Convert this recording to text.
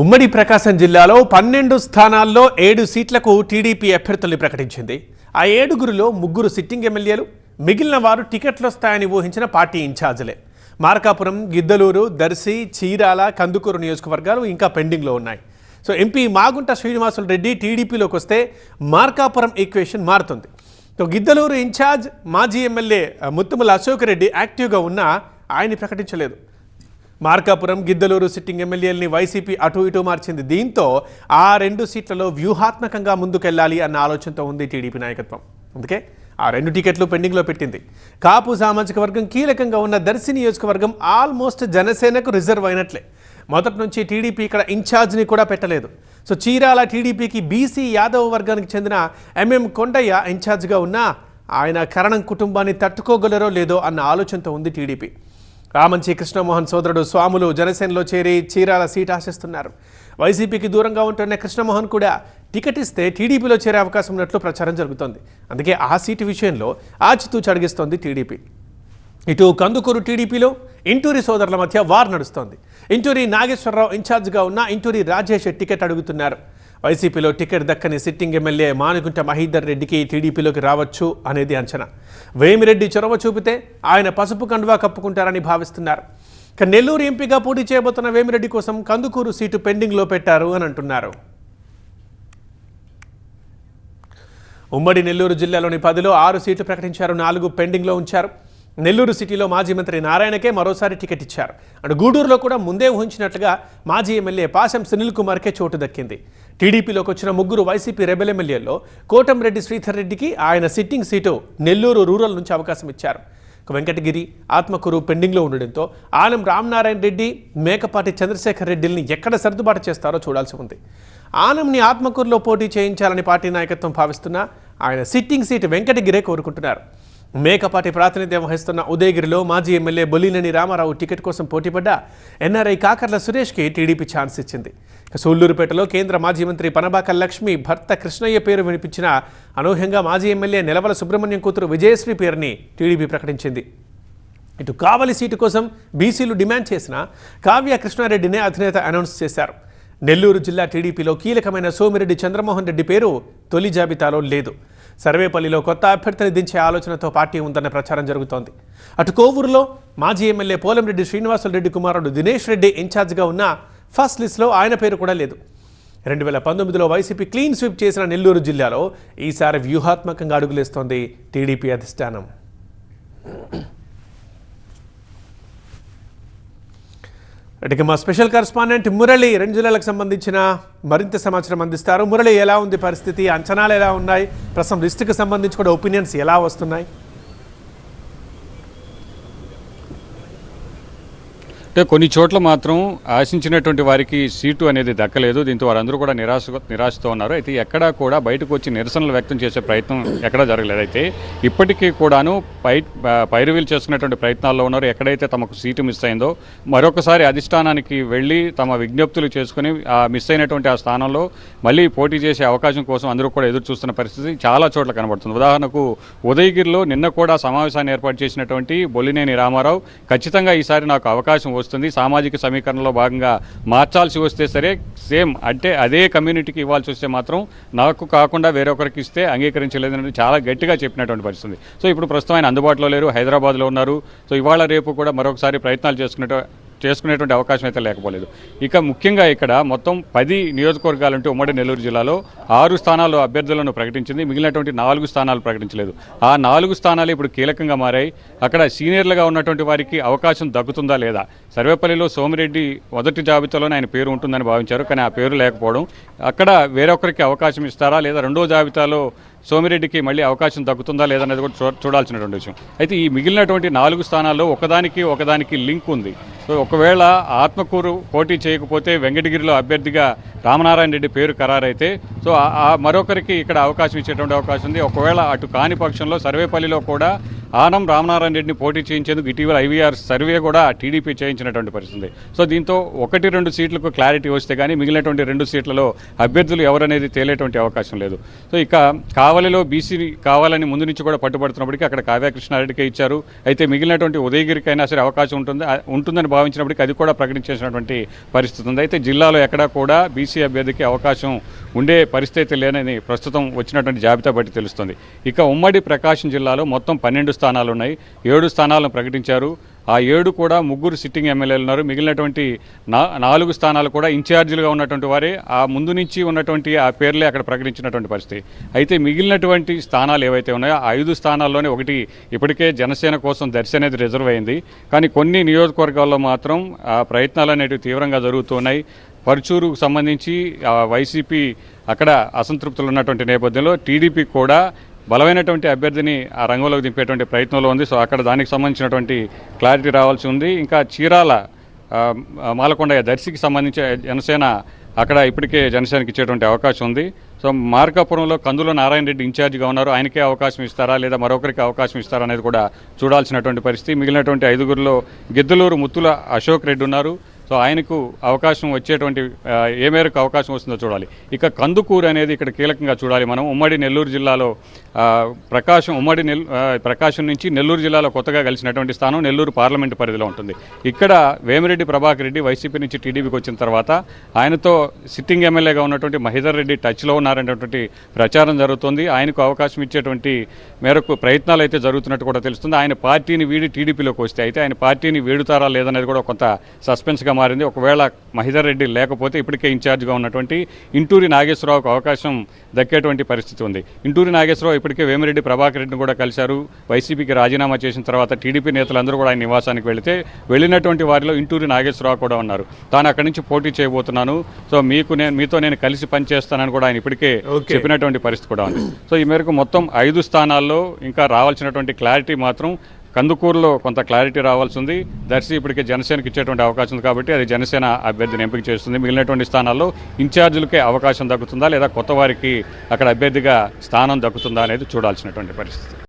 ఉమ్మడి ప్రకాశం జిల్లాలో పన్నెండు స్థానాల్లో ఏడు సీట్లకు టీడీపీ అభ్యర్థుల్ని ప్రకటించింది. ఆ ఏడుగురిలో ముగ్గురు సిట్టింగ్ ఎమ్మెల్యేలు మిగిలిన వారు టికెట్లు వస్తాయని ఊహించిన పార్టీ ఇన్ఛార్జీలే. మార్కాపురం గిద్దలూరు దర్శి చీరాల కందుకూరు నియోజకవర్గాలు ఇంకా పెండింగ్లో ఉన్నాయి. సో ఎంపీ మాగుంట శ్రీనివాసులు రెడ్డి టీడీపీలోకి వస్తే మార్కాపురం ఈక్వేషన్ మారుతుంది. సో గిద్దలూరు ఇన్ఛార్జ్ మాజీ ఎమ్మెల్యే ముత్తుమల అశోక్ రెడ్డి యాక్టివ్గా ఉన్నా ఆయన ప్రకటించలేదు. మార్కాపురం గిద్దలూరు సిట్టింగ్ ఎమ్మెల్యేలని వైసీపీ అటు ఇటు మార్చింది. దీంతో ఆ రెండు సీట్లలో వ్యూహాత్మకంగా ముందుకెళ్ళాలి అన్న ఆలోచనతో ఉంది టీడీపీ నాయకత్వం. అందుకే ఆ రెండు టికెట్లు పెండింగ్లో పెట్టింది. కాపు సామాజిక వర్గం కీలకంగా ఉన్న దర్శి నియోజకవర్గం ఆల్మోస్ట్ జనసేనకు రిజర్వ్ అయినట్లే. మొదటి నుంచి టీడీపీ ఇక్కడ ఇన్ఛార్జ్ని కూడా పెట్టలేదు. సో చీరాల టీడీపీకి బీసీ యాదవ్ వర్గానికి చెందిన ఎంఎం కొండయ్య ఇన్ఛార్జ్గా ఉన్నా ఆయన కరణం కుటుంబాన్ని తట్టుకోగలరో లేదో అన్న ఆలోచనతో ఉంది టీడీపీ. రామంచి కృష్ణమోహన్ సోదరుడు స్వాములు జనసేనలో చేరి చీరాల సీట్ ఆశిస్తున్నారు. వైసీపీకి దూరంగా ఉంటున్న కృష్ణమోహన్ కూడా టికెట్ ఇస్తే టీడీపీలో చేరే అవకాశం ఉన్నట్లు ప్రచారం జరుగుతోంది. అందుకే ఆ సీటు విషయంలో ఆచితూచి అడిగిస్తోంది టీడీపీ. ఇటు కందుకూరు టీడీపీలో ఇంటూరి సోదరుల మధ్య వార్ నడుస్తోంది. ఇంటూరి నాగేశ్వరరావు ఇన్ఛార్జ్గా ఉన్న ఇంటూరి రాజేష్ టికెట్ అడుగుతున్నారు. వైసీపీలో టికెట్ దక్కని సిట్టింగ్ ఎమ్మెల్యే మానుగుంట మహీధర్ రెడ్డికి టీడీపీలోకి రావచ్చు అనేది అంచనా. వేమిరెడ్డి చొరవ చూపితే ఆయన పసుపు కండువా కప్పుకుంటారని భావిస్తున్నారు. ఇక నెల్లూరు ఎంపీగా పోటీ చేయబోతున్న వేమిరెడ్డి కోసం కందుకూరు సీటు పెండింగ్లో పెట్టారు అని అంటున్నారు. ఉమ్మడి నెల్లూరు జిల్లాలోని పదిలో ఆరు సీట్లు ప్రకటించారు నాలుగు పెండింగ్లో ఉంచారు. నెల్లూరు సిటీలో మాజీ మంత్రి నారాయణకే మరోసారి టికెట్ ఇచ్చారు. అండ్ గూడూరులో కూడా ముందే ఊహించినట్లుగా మాజీ ఎమ్మెల్యే పాశం సునీల్ కుమార్కే చోటు దక్కింది. టీడీపీలోకి వచ్చిన ముగ్గురు వైసీపీ రెబెల్ ఎమ్మెల్యేల్లో కోటంరెడ్డి శ్రీధర్ రెడ్డికి ఆయన సిట్టింగ్ సీటు నెల్లూరు రూరల్ నుంచి అవకాశం ఇచ్చారు. వెంకటగిరి ఆత్మకూరు పెండింగ్లో ఉండడంతో ఆనం రామనారాయణ రెడ్డి మేకపాటి చంద్రశేఖర్ రెడ్డిల్ని ఎక్కడ సర్దుబాటు చేస్తారో చూడాల్సి ఉంది. ఆనంని ఆత్మకూరులో పోటీ చేయించాలని పార్టీ నాయకత్వం భావిస్తున్నా ఆయన సిట్టింగ్ సీటు వెంకటగిరే కోరుకుంటున్నారు. మేకపాటి ప్రాతినిధ్యం వహిస్తున్న ఉదయగిరిలో మాజీ ఎమ్మెల్యే బొలినేని రామారావు టికెట్ కోసం పోటీపడ్డ ఎన్ఆర్ఐ కాకర్ల సురేష్కి టీడీపీ ఛాన్స్ ఇచ్చింది. సూళ్ళూరుపేటలో కేంద్ర మాజీ మంత్రి పనబాక లక్ష్మి భర్త కృష్ణయ్య పేరు వినిపించిన అనూహ్యంగా మాజీ ఎమ్మెల్యే నిలవల సుబ్రహ్మణ్యం కూతురు విజయశ్రీ పేరుని టీడీపీ ప్రకటించింది. ఇటు కావలి సీటు కోసం బీసీలు డిమాండ్ చేసిన కావ్య కృష్ణారెడ్డినే అధినేత అనౌన్స్ చేశారు. నెల్లూరు జిల్లా టీడీపీలో కీలకమైన సోమిరెడ్డి చంద్రమోహన్ రెడ్డి పేరు తొలి జాబితాలో లేదు. సర్వేపల్లిలో కొత్త అభ్యర్థిని దించే ఆలోచనతో పార్టీ ఉందన్న ప్రచారం జరుగుతోంది. అటు కోవూరులో మాజీ ఎమ్మెల్యే పోలంరెడ్డి శ్రీనివాసులరెడ్డి కుమారుడు దినేష్ రెడ్డి ఇన్ఛార్జ్గా ఉన్న ఫస్ట్ లిస్టులో ఆయన పేరు కూడా లేదు. రెండు వేల పంతొమ్మిదిలో వైసీపీ క్లీన్ స్వీప్ చేసిన నెల్లూరు జిల్లాలో ఈసారి వ్యూహాత్మకంగా అడుగులేస్తోంది టీడీపీ అధిష్టానం. ఇటుక మా స్పెషల్ కరస్పాండెంట్ మురళి రెండు జిల్లాలకు సంబంధించిన మరింత సమాచారం అందిస్తారు. మురళి ఎలా ఉంది పరిస్థితి? అంచనాలు ఎలా ఉన్నాయి? ప్రస్తుతం లిస్టుకి సంబంధించి కూడా ఒపీనియన్స్ ఎలా వస్తున్నాయి? అంటే కొన్ని చోట్ల మాత్రం ఆశించినటువంటి వారికి సీటు అనేది దక్కలేదు. దీంతో వారందరూ కూడా నిరాశ నిరాశతో ఉన్నారు. అయితే ఎక్కడా కూడా బయటకు వచ్చి నిరసనలు వ్యక్తం చేసే ప్రయత్నం ఎక్కడా జరగలేదు. అయితే ఇప్పటికీ కూడాను పై పైరువీలు చేసుకునేటువంటి ప్రయత్నాల్లో ఉన్నారు. ఎక్కడైతే తమకు సీటు మిస్ అయిందో మరొకసారి అధిష్టానానికి వెళ్ళి తమ విజ్ఞప్తులు చేసుకుని ఆ మిస్ అయినటువంటి ఆ స్థానంలో మళ్ళీ పోటీ చేసే అవకాశం కోసం అందరూ కూడా ఎదురు చూస్తున్న పరిస్థితి చాలా చోట్ల కనబడుతుంది. ఉదాహరణకు ఉదయగిరిలో నిన్న కూడా సమావేశాన్ని ఏర్పాటు చేసినటువంటి బొల్లినేని రామారావు ఖచ్చితంగా ఈసారి నాకు అవకాశం వస్తుంది. సామాజిక సమీకరణలో భాగంగా మార్చాల్సి వస్తే సరే సేమ్ అంటే అదే కమ్యూనిటీకి ఇవ్వాల్సి వస్తే మాత్రం నాకు కాకుండా వేరొకరికి ఇస్తే అంగీకరించలేదని చాలా గట్టిగా చెప్పినటువంటి పరిస్థితి సో ఇప్పుడు ప్రస్తుతం ఆయన అందుబాటులో లేరు హైదరాబాద్లో ఉన్నారు. సో ఇవాళ రేపు కూడా మరొకసారి ప్రయత్నాలు చేసుకునే చేసుకునేటువంటి అవకాశం అయితే లేకపోలేదు. ఇక ముఖ్యంగా ఇక్కడ మొత్తం పది నియోజకవర్గాలంటే ఉమ్మడి నెల్లూరు జిల్లాలో ఆరు స్థానాలు అభ్యర్థులను ప్రకటించింది. మిగిలినటువంటి నాలుగు స్థానాలు ప్రకటించలేదు. ఆ నాలుగు స్థానాలు ఇప్పుడు కీలకంగా మారాయి. అక్కడ సీనియర్లుగా ఉన్నటువంటి వారికి అవకాశం దక్కుతుందా లేదా? సర్వేపల్లిలో సోమిరెడ్డి మొదటి జాబితాలోనే ఆయన పేరు ఉంటుందని భావించారు. కానీ ఆ పేరు లేకపోవడం అక్కడ వేరొకరికి అవకాశం ఇస్తారా లేదా రెండో జాబితాలో సోమిరెడ్డికి మళ్ళీ అవకాశం దక్కుతుందా లేదనేది కూడా చూ చూడాల్సినటువంటి విషయం. అయితే ఈ మిగిలినటువంటి నాలుగు స్థానాల్లో ఒకదానికి ఒకదానికి లింక్ ఉంది. సో ఒకవేళ ఆత్మకూరు పోటీ చేయకపోతే వెంకటగిరిలో అభ్యర్థిగా రామనారాయణ రెడ్డి పేరు ఖరారైతే సో మరొకరికి ఇక్కడ అవకాశం ఇచ్చేటువంటి అవకాశం ఉంది. ఒకవేళ అటు కాని పక్షంలో సర్వేపల్లిలో కూడా ఆనం రామనారాయణ రెడ్డిని పోటీ చేయించేందుకు ఇటీవల ఐవీఆర్ సర్వే కూడా టీడీపీ చేయించినటువంటి పరిస్థితి సో దీంతో ఒకటి రెండు సీట్లకు క్లారిటీ వస్తే కానీ మిగిలినటువంటి రెండు సీట్లలో అభ్యర్థులు ఎవరనేది తేలేటువంటి అవకాశం లేదు. సో ఇక కావలిలో బీసీ కావాలని ముందు నుంచి కూడా పట్టుబడుతున్నప్పటికీ అక్కడ కావ్యకృష్ణారెడ్డికే ఇచ్చారు. అయితే మిగిలినటువంటి ఉదయగిరికైనా సరే అవకాశం ఉంటుంది ఉంటుందని భావించినప్పటికీ అది కూడా ప్రకటించేసినటువంటి పరిస్థితి ఉంది. అయితే జిల్లాలో ఎక్కడా కూడా బీసీ అభ్యర్థికి అవకాశం ఉండే పరిస్థితి లేనని ప్రస్తుతం వచ్చినటువంటి జాబితా బట్టి తెలుస్తుంది. ఇక ఉమ్మడి ప్రకాశం జిల్లాలో మొత్తం పన్నెండు స్థానాలు ఉన్నాయి ఏడు స్థానాలను ప్రకటించారు. ఆ ఏడు కూడా ముగ్గురు సిట్టింగ్ ఎమ్మెల్యేలు ఉన్నారు. మిగిలినటువంటి నా నాలుగు స్థానాలు కూడా ఇన్ఛార్జీలుగా ఉన్నటువంటి వారే. ఆ ముందు నుంచి ఉన్నటువంటి ఆ పేర్లే అక్కడ ప్రకటించినటువంటి పరిస్థితి. అయితే మిగిలినటువంటి స్థానాలు ఏవైతే ఉన్నాయో ఆ ఐదు స్థానాల్లోనే ఒకటి ఇప్పటికే జనసేన కోసం దర్శి అనేది రిజర్వ్ అయింది. కానీ కొన్ని నియోజకవర్గాల్లో మాత్రం ఆ ప్రయత్నాలు అనేటివి తీవ్రంగా జరుగుతున్నాయి. పరుచూరుకు సంబంధించి వైసీపీ అక్కడ అసంతృప్తులు ఉన్నటువంటి నేపథ్యంలో టీడీపీ కూడా బలమైనటువంటి అభ్యర్థిని ఆ రంగంలోకి దింపేటువంటి ప్రయత్నంలో ఉంది. సో అక్కడ దానికి సంబంధించినటువంటి క్లారిటీ రావాల్సి ఉంది. ఇంకా చీరాల ఆ, మాలకొండయ్య దర్శికి సంబంధించి జనసేన అక్కడ ఇప్పటికే జనసేనకి ఇచ్చేటువంటి అవకాశం ఉంది. సో మార్కాపురంలో కందుల నారాయణ రెడ్డి ఇన్ఛార్జిగా ఉన్నారు. ఆయనకే అవకాశం ఇస్తారా లేదా మరొకరికి అవకాశం ఇస్తారా అనేది కూడా చూడాల్సినటువంటి పరిస్థితి. మిగిలినటువంటి ఐదుగురిలో గిద్దలూరు ముత్తుల అశోక్ రెడ్డి ఉన్నారు. సో ఆయనకు అవకాశం వచ్చేటువంటి ఏ మేరకు అవకాశం వస్తుందో చూడాలి. ఇక కందుకూరు అనేది ఇక్కడ కీలకంగా చూడాలి మనం. ఉమ్మడి నెల్లూరు జిల్లాలో ప్రకాశం ఉమ్మడి నెల్ ప్రకాశం నుంచి నెల్లూరు జిల్లాలో కొత్తగా కలిసినటువంటి స్థానం నెల్లూరు పార్లమెంటు పరిధిలో ఉంటుంది. ఇక్కడ వేమిరెడ్డి ప్రభాకర్ రెడ్డి వైసీపీ నుంచి టీడీపీకి వచ్చిన తర్వాత ఆయనతో సిట్టింగ్ ఎమ్మెల్యేగా ఉన్నటువంటి మహిదర్ రెడ్డి టచ్లో ఉన్నారనేటువంటి ప్రచారం జరుగుతుంది. ఆయనకు అవకాశం ఇచ్చేటువంటి మేరకు ప్రయత్నాలు అయితే జరుగుతున్నట్టు కూడా తెలుస్తుంది. ఆయన పార్టీని వీడి టీడీపీలోకి వస్తే అయితే ఆయన పార్టీని వీడుతారా లేదనేది కూడా కొంత సస్పెన్స్గా మారింది ఒకవేళ మహిదర్ రెడ్డి లేకపోతే ఇప్పటికే ఇన్ఛార్జ్గా ఉన్నటువంటి ఇంటూరి నాగేశ్వరరావుకు అవకాశం దక్కేటువంటి పరిస్థితి ఉంది. ఇంటూరి నాగేశ్వరరావు ఇప్పటికే వేమిరెడ్డి ప్రభాకర్ రెడ్డిని కూడా కలిశారు. వైసీపీకి రాజీనామా చేసిన తర్వాత టీడీపీ నేతలందరూ కూడా ఆయన నివాసానికి వెళితే వెళ్ళినటువంటి వారిలో ఇంటూరి నాగేశ్వరరావు కూడా ఉన్నారు. తాను అక్కడి నుంచి పోటీ చేయబోతున్నాను. సో మీకు నేను మీతో నేను కలిసి పనిచేస్తానని కూడా ఆయన ఇప్పటికే. చెప్పినటువంటి పరిస్థితి కూడా ఉంది. సో ఈ మేరకు మొత్తం ఐదు స్థానాల్లో ఇంకా రావాల్సినటువంటి క్లారిటీ మాత్రం కందుకూరులో కొంత క్లారిటీ రావాల్సి ఉంది దర్శి ఇప్పటికే జనసేనకి ఇచ్చేటువంటి అవకాశం ఉంది కాబట్టి అది జనసేన అభ్యర్థిని ఎంపిక చేస్తుంది. మిగిలినటువంటి స్థానాల్లో ఇన్ఛార్జీలకే అవకాశం దక్కుతుందా లేదా కొత్త వారికి అక్కడ అభ్యర్థిగా స్థానం దక్కుతుందా అనేది చూడాల్సినటువంటి పరిస్థితి.